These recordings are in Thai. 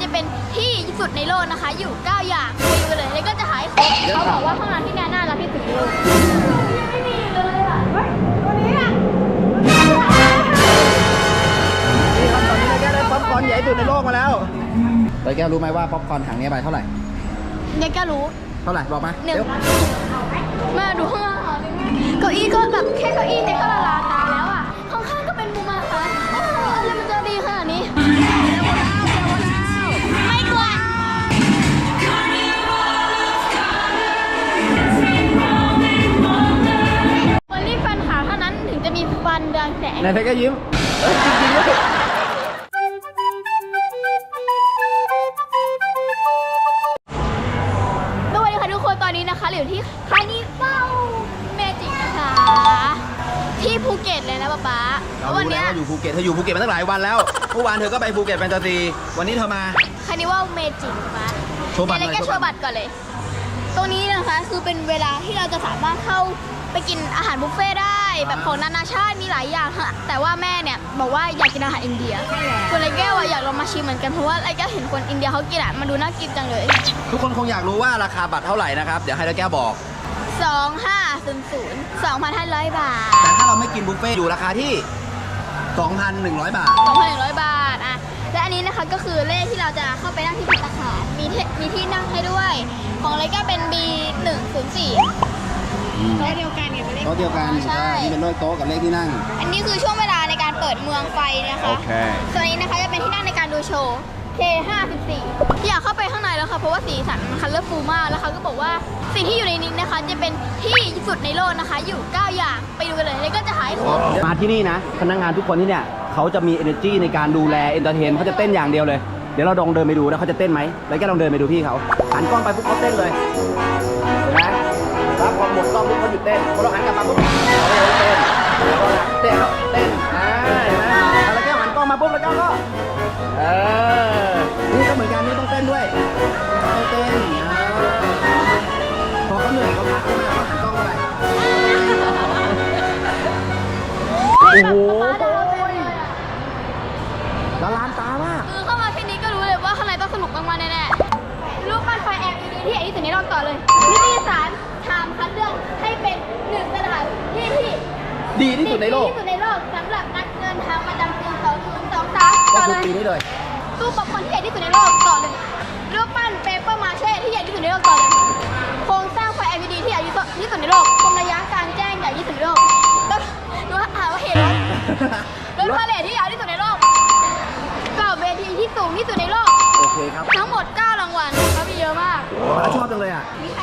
จะเป็นที่สุดในโลกนะคะ อยู่ 9 อย่างไปดูเลยแล้วก็จะหายครบเขาบอกว่าห้องน้ำที่เนี่ยน่ารักที่สุดในโลกไม่มีเลยอะเฮ้ยตัวนี้อะนี่ครับตอนนี้เราแก้วได้ป๊อปคอร์นใหญ่ที่สุดในโลกมาแล้วแต่แก้วรู้ไหมว่าป๊อปคอร์นถังนี้ไปเท่าไหร่เนี่ยก็รู้เท่าไหร่บอกมาหนึ่งเร็วแม่ดูข้างล่างอะเก้าอี้ก็แบบแค่เก้าอี้เนี่ยก็ละลานตา นเรืองแสงนายเทก็ยิ้มเอ้ยจริงๆด้วยสวัสดีค่ะทุกคนตอนนี้นะคะเราอยู่ที่คานิเฝ้าเมจิกนะคะ ที่ภูเก็ตเลยนะป๊าป๊าเราวันรู้แล้เนี้วยว่าอยู่ภูเก็ตเธออยู่ภูเก็ตมาตั้งหลายวันแล้วเมื่อวานเธอก็ไปภูเก็ตแฟนตาซีวันนี้เธอมา คานิว่าเมจิกป๊าโชว์บัตรหน่เดี๋อยยวเราแกโชว์บัตรก่อนเลย ตรงนี้นะคะคือเป็นเวลาที่เราจะสามารถเข้าไปกินอาหารบุฟเฟ่ต์ได้ แบบของนานาชาติมีหลายอย่างค่ะแต่ว่าแม่เนี่ยบอกว่าอยากกินอาหารอินเดียคุณไรแก้วอะอยากลองมาชิมเหมือนกันเพราะว่าไรแก้วเห็นคนอินเดียเขากินอะมันดูน่ากินจังเลยทุกคนคงอยากรู้ว่าราคาบัตรเท่าไหร่นะครับ เดี๋ยวให้เราแก้วบอก 2500 2,500 บาท แต่ถ้าเราไม่กินบุฟเฟ่ต์อยู่ราคาที่ 2,100 บาท 2,100 บาทอะและอันนี้นะคะก็คือเลขที่เราจะเข้าไปนั่งที่พัตตาคารมีเทมีที่นั่งให้ด้วย ของไรแก้วเป็น B104 โต๊ะเดียวกันกับเลขโต๊ะเดียวกันใช่นี่เป็นเลขโต๊ะกับเลขที่นั่ง อันนี้คือช่วงเวลาในการเปิดเมืองไฟนะคะโอเคส่วนนี้นะคะจะเป็นที่นั่งในการดูโชว์ K54 อยากเข้าไปข้างในแล้วค่ะ เพราะว่าสีสันมันคัลเลอร์ฟูลมาก แล้วเขาก็บอกว่าสิ่งที่อยู่ในนี้นะคะ จะเป็นที่สุดในโลกนะคะ อยู่ 9 อย่าง ไปดูกันเลย แล้วก็จะหายครบมาที่นี่นะ พนักงานทุกคนที่เนี่ยเขาจะมี energy ในการดูแล entertain เขาจะเต้นอย่างเดียวเลย เดี๋ยวเราลองเดินไปดูนะเขาจะเต้นไหมแล้วแกลองเดินไปดูพี่เขาหันกล้องไปปุ๊บเขาเต้นเลยเห็นไหม รับพอหมดกล้องปุ๊บเขาหยุดเต้นพอเราหันกลับมาปุ๊บเขาก็ยังเต้นแล้วก็เต้นเต้นอ่าเห็นไหมแล้วแก้วหันกล้องมาปุ๊บแล้วแก้วก็เออนี่ก็เหมือนกันนี่ต้องเต้นด้วยต้องเต้นพอเขาเหนื่อยเขาพักเขามาเขาหันกล้องไปโอ้โหละลานตามากคือเข้ามาที่นี้ก็รู้เลยว่าข้างในต้องสนุกมากๆแน่ๆรูปปั้นไฟ LED ที่ใหญ่ที่สุดในโลกต่อเลยนิตยสาร คัดเลือกให้เป็นหนึ่งสถานที่ที่ดีที่สุดในโลกดีที่สุดในโลกสำหรับนักเดินทางประจำปี2023ก็ต่อคืเลอยปีนี้เลย ตู้ป๊อปคอร์นที่ใหญ่ที่สุดในโลกต่อเลยรูปปั้นเปเปอร์มาเช่ที่ใหญ่ที่สุดในโลกต่อเลยโครงสร้างไฟ LED ที่ใหญ่ที่สุดในโลกคมระยะการแจ้งใหญ่ที่สุดในโลกแล้วดูว่าอ่านว่าเห็นไหม รถพาเลทที่ยาวที่สุดในโลกกรอบเวทีที่สูงที่สุดในโลก โอเคครับทั้งหมด 9 รางวัลเขามีเยอะมากป้าชอบจังเลยอะ มีใคร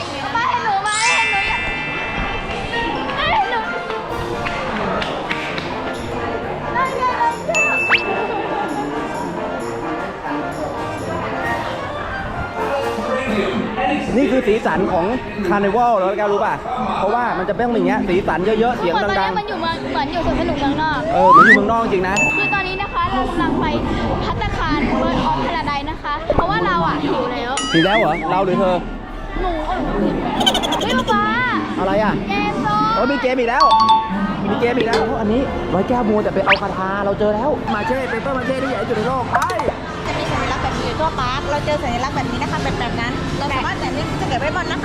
นี่คือสีสันของคาร์นิวัลแล้วแกรู้ป่ะ เพราะว่ามันจะเป็นอย่างเงี้ยสีสันเยอะๆ เสียงทุกคนตอนดันี้งมันอยู่เมืองเหมือนอยู่สวนสนุกเมืองนอกๆเออเหมือนอยู่เมืองนอกจริงนะ คือตอนนี้นะคะเรากำลังไปพัตตาคารเบิร์ดออฟพาราไดนะคะ เพราะว่าเราอะหิวแล้วสีแล้วเหรอ เราหรือเธอ หนูก็หนูหิวไม่รู้ป้าอะไรอะเกมโซโอ้ยมีเกมอีกแล้วมีเกมอีกแล้วเพราะอันนี้ร้อยแก้วมัวแต่ไปเอาคาถาเราเจอแล้ว มาเช่เปเปอร์มาเช่ที่ใหญ่ที่สุดในโลกไป ทั่วปาร์คเราเจอสัญลักษณ์แบบนี้นะคะแบบแบบนั้น เราสามารถแบบนี้จะเก็บไว้บนนะ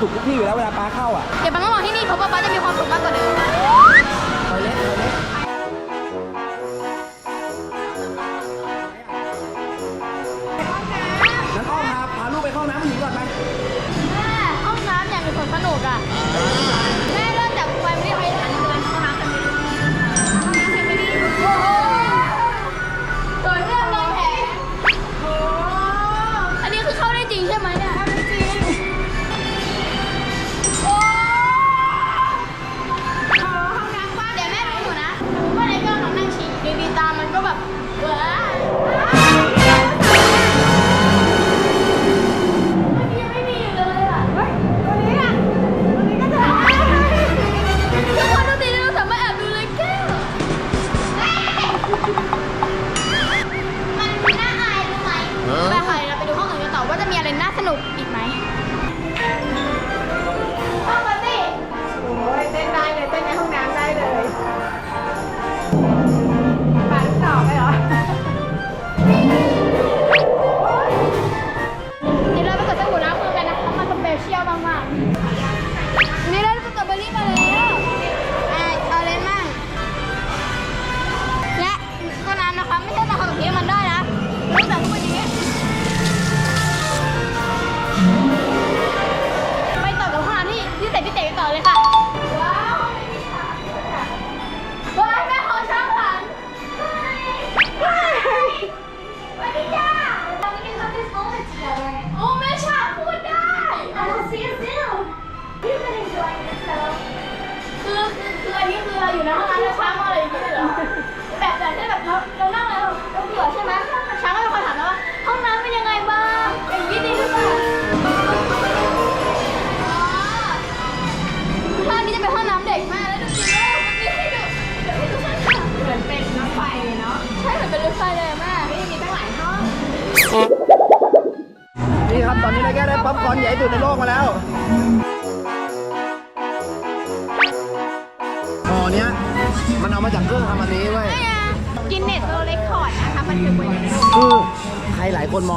สุขทุกที่อยู่แล้วเวลาปลาเข้าอะ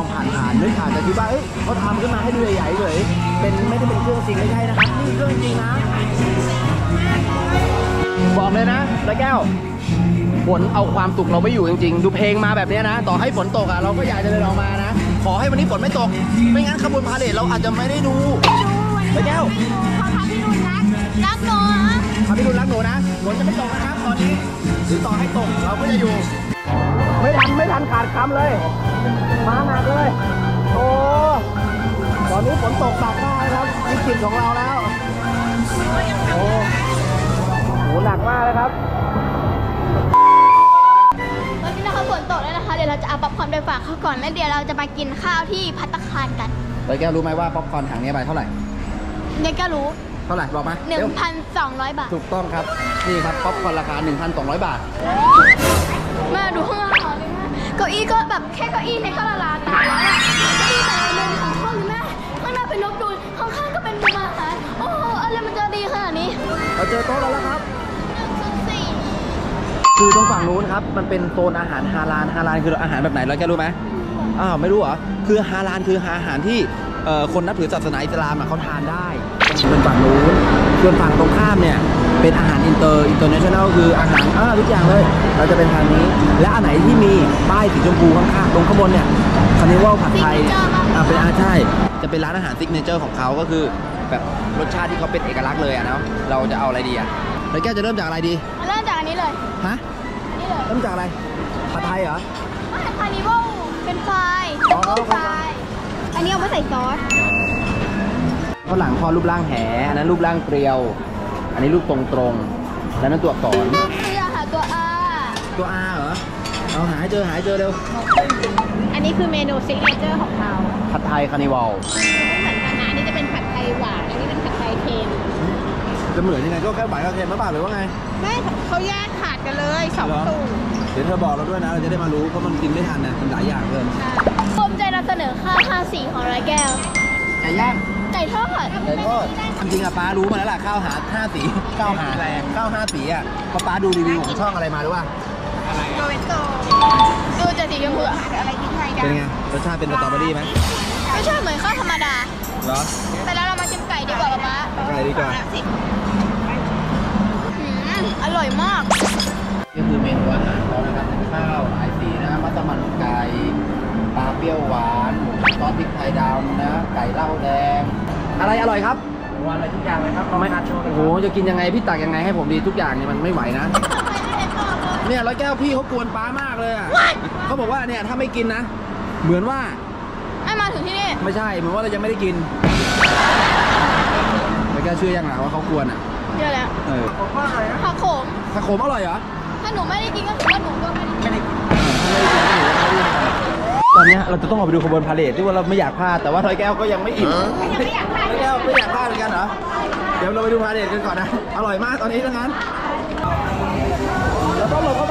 ครหลานผ่านๆนึกอาจจะคิดว่าเอ้ยเขาทำขึ้นมาให้ดูใหญ่ๆเลยเป็นไม่ได้เป็นเครื่องจริงไม่ใช่นะครับนี่เครื่องจริงนะ บอกเลยนะร้แก้วฝนเอาความสุขเราไม่อยู่จริงๆ ดูเพลงมาแบบเนี้ยนะ ต่อให้ฝนตกอะเราก็อยากจะเดินออกมานะ ขอให้วันนี้ฝนไม่ตก ไม่งั้นขบวนพาเหรดเราอาจจะไม่ได้ดูร้แก้วเขาทำให้ดูรักรักหนูทำให้ดูรักหนูนะฝนจะไม่ตกนะครับตอนนี้หรือต่อให้ตกเราก็จะอยู่ ไม่ทันไม่ทันขาดคำเลย มาหนักเลย โอ้ตอนนี้ฝนตกหนักมากนะครับวิกฤตของเราแล้ว โอ้โหหนักมากเลยครับ ตอนนี้นะคะฝนตกแล้วนะคะ เดี๋ยวเราจะเอาป๊อปคอร์นไปฝากเขาก่อน แล้วเดี๋ยวเราจะไปกินข้าวที่พัตตาคารกันร้อยแก้วรู้ไหมว่าป๊อปคอร์นถังนี้ใบเท่าไหร่ เนี่ยก็รู้ เท่าไหร่บอกมาเร็ว1,200 บาท ถูกต้องครับ นี่ครับป๊อปคอร์นราคา 1,200 บาทแม่ดูข้างล่าง เก้าอี้ก็แบบแค่เก้าอี้ในข้าวละลานนะเก้าอี้แต่ละมุมของห้อดีแม่ข้างหน้าเป็นนกดูนข้างๆก็เป็นมุมอาหารโอ้โหอะไรมันจะดีขนาดนี้เราเจอโต๊ะแล้วครับ คือตรงฝั่งนู้นครับ มันเป็นโซนอาหารฮาลาลฮาลาลคืออาหารแบบไหนเราแกรู้ไหมอ้าวไม่รู้เหรอคือฮาลาลคืออาหารที่เอ่อคนนับถือศาสนาอิสลามเขาทานได้เป็นฝั่งนู้น ส่วนฝั่งตรงข้ามเนี่ยเป็นอาหารอินเตอร์อินเตอร์เนชั่นแนลคืออาหารอ่าทุกอย่างเลย เราจะเป็นทางนี้ และอันไหนที่มีป้ายสีชมพูข้างๆตรงข้างบนเนี่ยคานิวัลผัดไทยอ่าเป็นอาใช่ จะเป็นร้านอาหารซิกเนเจอร์ของเขาก็คือ แบบรสชาติที่เขาเป็นเอกลักษณ์เลยอะเนาะเราจะเอาอะไรดีอะแล้วแกจะเริ่มจากอะไรดีเริ่มจากอันนี้เลยฮะอันนี้เลยเริ่มจากอะไรผัดไทยเหรออาหารคานิวัลเป็นไฟรายอ๋อไฟรายอันนี้เอาไว้ใส่ซอส ข้างหลังคอรูปร่างแหอันนั้นรูปร่างเกลียว อันนี้รูปตรงตรงๆแล้วนั่นตัวอักษรคืออาหารตัวอาตัว R เหรอเอาหาให้เจอหาให้เจอเร็วอันนี้คือเมนูซิกเนเจอร์ของเขาผัดไทยคานิวัลไม่เหมือนกันนะอันนี้จะเป็นผัดไทยหวานอันนี้เป็นผัดไทยเค็มจะเหมือนยังไงก็แค่หวานกับเค็มหรือเปล่าหรือว่าไงไม่เขาแยกขาดกันเลยสองเหรอสูตรเดี๋ยวเธอบอกเราด้วยนะ เราจะได้มารู้เพราะมันกินไม่ทันนะมันหลายอย่างเกินภูมิใจนำเสนอข้าวห้าสีของร้อยแก้วไก่ย่างไก่ทอด ไก่ทอดจริงๆอะป้ารู้มาแล้วล่ะข้าวหาห้าสีข้าวหาข้าวห้าสีอะเพราะป้าดูรีวิวของช่องอะไรมาหรือว่าโรเวนโตดูจะสีชมพูอะอะไรที่ไทยดัเป็นงไงรสชาติเป็นสตรอเบอรี่ไหมไม่ใช่เหมือนข้าวธรรมดาเหรอแต่แล้วเรามาชิมไก่ดีกว่าป๊าป๊าไก่ดีกว่าอืมอร่อยมากก็คือเมนูอาหารเขานะครับเป็นข้าวหลายสีนะมัสมั่นไก่ปลาเปรี้ยวหวานหมูซอสพริกไทยดำนะ ไก่เหล้าแดง อะไรอร่อยครับวันอะไรทุกอย่างเลยครับไม่โอ้โหจะกินยังไงพี่ตักยังไงให้ผมดีทุกอย่างเนี่ยมันไม่ไหวนะ เนี่ยร้อยแก้วพี่เขากวนป้ามากเลยอะเขาบอกว่าเนี่ยถ้าไม่กินนะ เหมือนว่าให้มาถึงที่นี่ ไม่ใช่เหมือนว่าเรายังไม่ได้กินร้อยแก้วเชื่อยังหล่ะว่าเขากวนอะเดี๋ยวแล้วเออผักโขมถ้าโขมอร่อยเหรอถ้าหนูไม่ได้กินก็ถือว่าหนูก็ อนเนี้ยเราจะต้องออกไปดูขบวนพาเลทที่ว่าเราไม่อยากพลาดแต่ว่าทอยแก้วก็ยังไม่อิ่มไม่อยากพลาดแก้วไม่อยากพลาดเหมือนกันเหรอเดี๋ยวเราไปดูพาเลทกันก่อนนะอร่อยมากตอนนี้ทั้งนั้นเราต้องหลบเข้าไป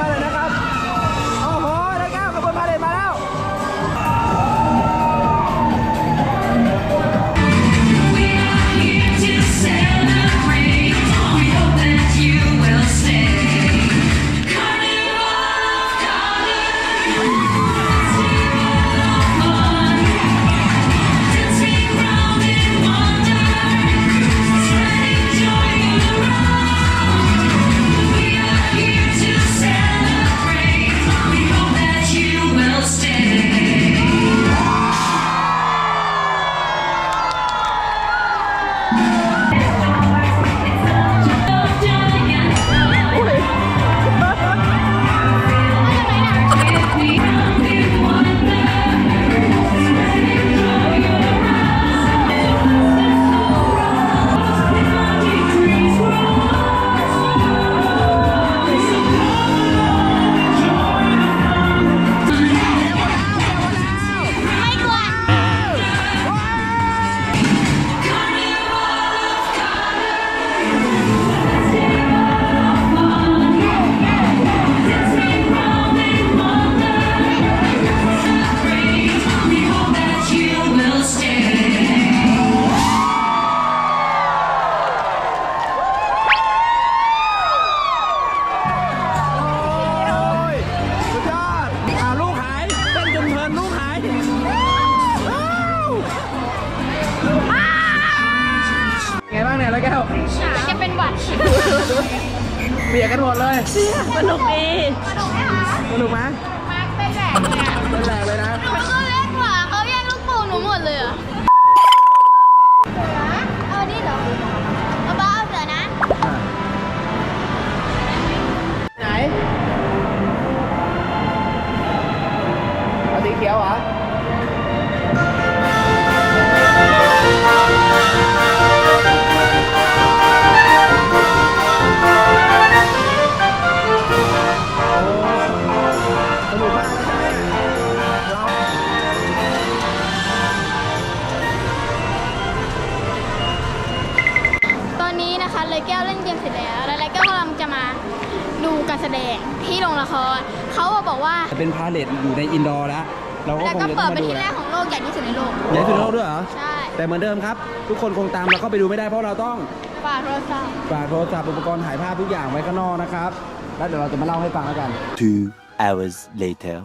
ละคร เขาบอกว่าจะเป็นพาเลทอยู่ในอินดอร์แล้วเราก็แล้วคงก็จะต้เปิอดงเป็มานดูที่แรแล้กวของโลกใหญ่ที่สุดในโลก ใหญ่สุดในโลกด้วยเหรอ ใช่แต่เหมือนเดิมครับ ทุกคนคงตามเราเข้าไปดูไม่ได้เพราะเราต้องฝากโทรศัพท์ฝากโทรศัพท์อุปกรณ์ถ่ายภาพทุกอย่างไว้ข้างนอกนะครับ แล้วเดี๋ยวเราจะมาเล่าให้ฟังแล้วกัน Two hours later.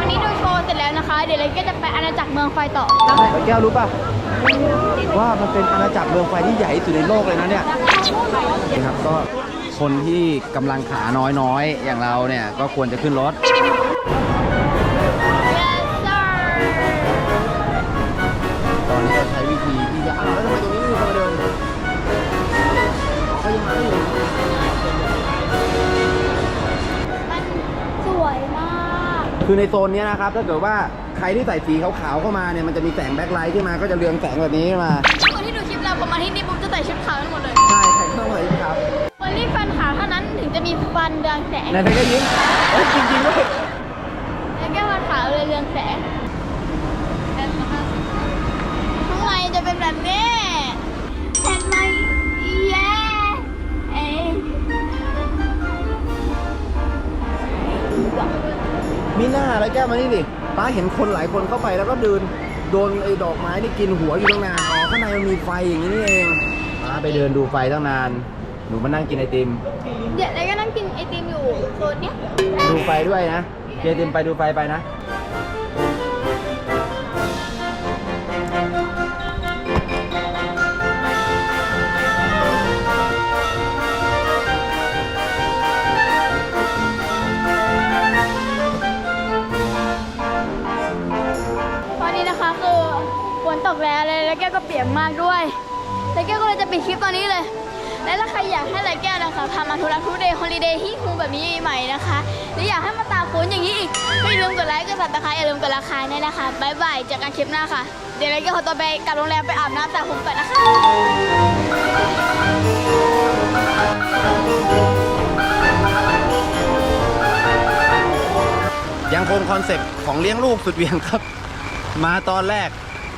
วันนี้ดูโชว์เสร็จแล้วนะคะ เดี๋ยวเลยก็จะไปอาณาจักรเมืองไฟต่อแล้วแก้วรู้ป่ะ ว่ามันเป็นอาณาจักรเมืองไฟที่ใหญ่ที่สุดในโลกเลยนะเนี่ย นะครับก็ คนที่กำลังขาน้อยๆ อย่างเราเนี่ย ก็ควรจะขึ้นรถ Yes sir ตอนนี้เราใช้วิธีที่จะอ้าวแล้วทำไมตรงนี้ไม่มีคนมาเดินเขายังมาไม่ถึงมันสวยมากคือในโซนเนี้ยนะครับ ถ้าเกิดว่าใครที่ใส่สีขาวๆเข้ามาเนี่ยมันจะมีแสงแบ็คไลท์ขึ้นมาก็จะเรืองแสงแบบนี้ขึ้นมา คนที่ดูคลิปเราพอมาที่นี่ปุ๊บจะใส่ชุดขาวกันหมดเลย ใช่ใครก็ต้องใส่สีขาวคนที่ ฟันขาวเท่านั้นถึงจะมีฟันเรืองแสงไหนๆก็ยิ้มเฮ้ยจริงๆด้วยแล้วแก้วฟันขาวเลยเรืองแสงข้างในจะเป็นแบบนี้เห็นไหมเย้เอ้ยมีหน้าอะไรแก้วมานี่ดิป้าเห็นคนหลายคนเข้าไปแล้วก็เดินโดนไอ้ดอกไม้นี่กินหัวอยู่ตั้งนานอ๋อข้างในมันมีไฟอย่างนี้นี่เองป้าไปเดินดูไฟตั้งนาน หนูมานั่งกินไอติม เดี๋ยวแล้วก็นั่งกินไอติมอยู่โซนเนี้ยดูไฟด้วยนะกินไอติมไปดูไฟไปนะ ตอนนี้นะคะคือฝนตกแล้วเลยแล้วแก้วก็เปียกมากด้วย แล้วแก้วก็เลยจะปิดคลิปตอนนี้เลย และถ้าใครอยากให้ไรแก้วนะคะพามาทุรักทุเดย์ฮอลิเดย์ฮิฮูแบบนี้ใหม่นะคะ หรืออยากให้มาตาฝนอย่างนี้อีกไม่ลืมกดไลค์กดซับสไครต์อย่าลืมกดราคาด้วยนะคะบายบายเจอกันคลิปหน้าค่ะ เดี๋ยวไรแก้วขอตัวไปกลับโรงแรมไปอาบน้ำตากผมก่อนนะคะยังคงคอนเซปต์ของเลี้ยงลูกสุดเวียงครับ มาตอนแรก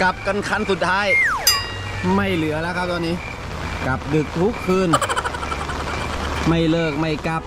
กลับกันคันสุดท้าย ไม่เหลือแล้วครับตอนนี้ กลับดึกทุกคืน ไม่เลิกไม่กลับ